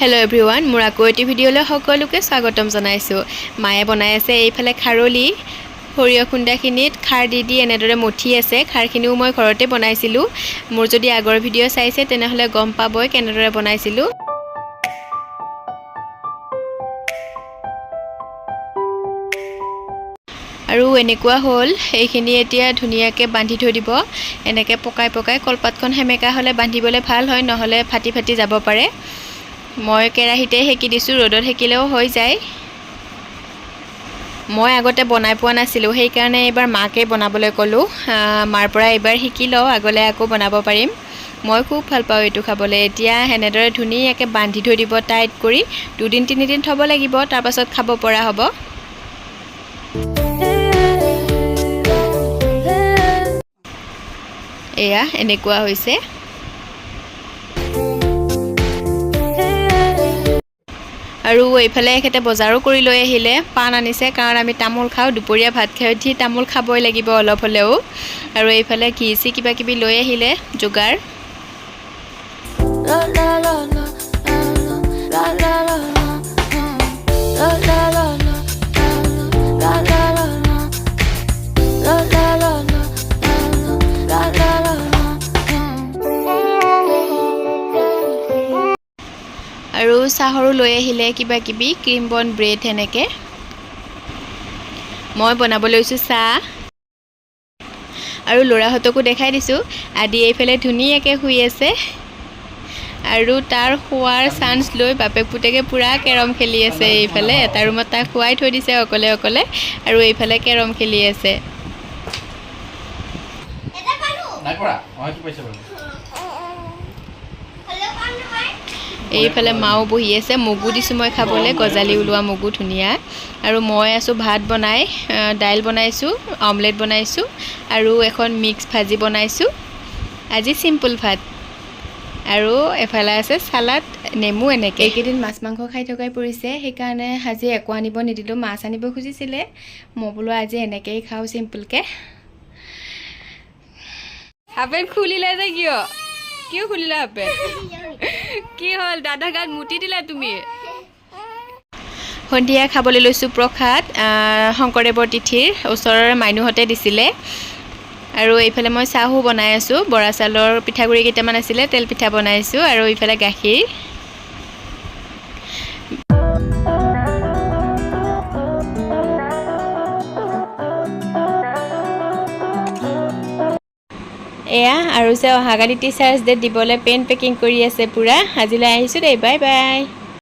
Hello everyone মোৰ আকৌ এটি ভিডিঅ'লৈ সকলোকে স্বাগতম জনাইছোঁ। মায়ে বনাই আছে এইফালে খাৰলি সৰিয়হ খুন্দাখিনিত খাৰ দি দি এনেদৰে মঠি আছে খাৰখিনিও মই ঘৰতে বনাইছিলোঁ। মোৰ যদি আগৰ ভিডিঅ' চাইছে তেনেহ'লে গম পাবই কেনেদৰে বনাইছিলোঁ। আৰু এনেকুৱা হ'ল এইখিনি এতিয়া ধুনীয়াকৈ বান্ধি থৈ দিব। এনেকৈ পকাই পকাই কলপাতখন সেমেকা হ'লে বান্ধিবলৈ ভাল হয় নহ'লে ফাটি ফাটি যাব পাৰে। মই কেৰাহীতে সেকি দিছোঁ ৰ'দত সেকিলেও হৈ যায়। মই আগতে বনাই পোৱা নাছিলোঁ সেইকাৰণে এইবাৰ মাকে বনাবলৈ ক'লোঁ। মাৰ পৰা এইবাৰ শিকি লওঁ আগলৈ আকৌ বনাব পাৰিম। মই খুব ভাল পাওঁ এইটো খাবলৈ। এতিয়া সেনেদৰে ধুনীয়াকৈ বান্ধি থৈ দিব টাইট কৰি দুদিন তিনিদিন থ'ব লাগিব তাৰপাছত খাব পৰা হ'ব। এয়া এনেকুৱা হৈছে। আৰু এইফালে এখেতে বজাৰো কৰি লৈ আহিলে পাণ আনিছে কাৰণ আমি তামোল খাওঁ দুপৰীয়া ভাত খাই উঠি তামোল খাবই লাগিব অলপ হ'লেও আৰু এইফালে ঘি চি কিবা কিবি লৈ আহিলে যোগাৰ আৰু চাহৰো লৈ আহিলে কিবা কিবি ক্ৰীম বন ব্ৰেড সেনেকৈ। মই বনাব লৈছোঁ চাহ। আৰু ল'ৰাহঁতকো দেখাই দিছোঁ। আদি এইফালে ধুনীয়াকৈ শুই আছে। আৰু তাৰ শোৱাৰ চান্স লৈ বাপেক পুতেকে পূৰা কেৰম খেলি আছে এইফালে। এটা ৰুমত তাক শুৱাই থৈ দিছে অকলে অকলে। আৰু এইফালে কেৰম খেলি আছে নাই পৰা মই কি পাইছে বাৰু এইফালে মাও বহি আছে মগু দিছোঁ মই খাবলৈ গজালি ওলোৱা মগু ধুনীয়া। আৰু মই আছোঁ ভাত বনাই দাইল বনাইছোঁ অমলেট বনাইছোঁ আৰু এখন মিক্স ভাজি বনাইছোঁ। আজি চিম্পুল ভাত। আৰু এফালে আছে চালাড নেমু এনেকৈ। এইকেইদিন মাছ মাংস খাই থকাই পৰিছে সেইকাৰণে আজি একো আনিব নিদিলোঁ মাছ আনিব খুজিছিলে। মই বোলো আজি এনেকৈয়ে খাওঁ চিম্পুলকৈ। পেণ্ট খুলিলে যে কিয়? কিয় খুলিলা পেণ্ট কি হ'ল? দাদা গাত মুতি দিলা তুমি? সন্ধিয়া খাবলৈ লৈছোঁ প্ৰসাদ শংকৰদেৱৰ তিথিৰ ওচৰৰ মাইনুহঁতে দিছিলে। আৰু এইফালে মই চাহো বনাই আছোঁ। বৰা চাউলৰ পিঠাগুড়ি কেইটামান আছিলে তেল পিঠা বনাইছোঁ আৰু এইফালে গাখীৰ। এয়া আৰু যে অহাকালি টিচাৰ্ছ ডেত দিবলৈ পেন পেকিং কৰি আছে পূৰা। আজিলৈ আহিছোঁ দেই বাই বাই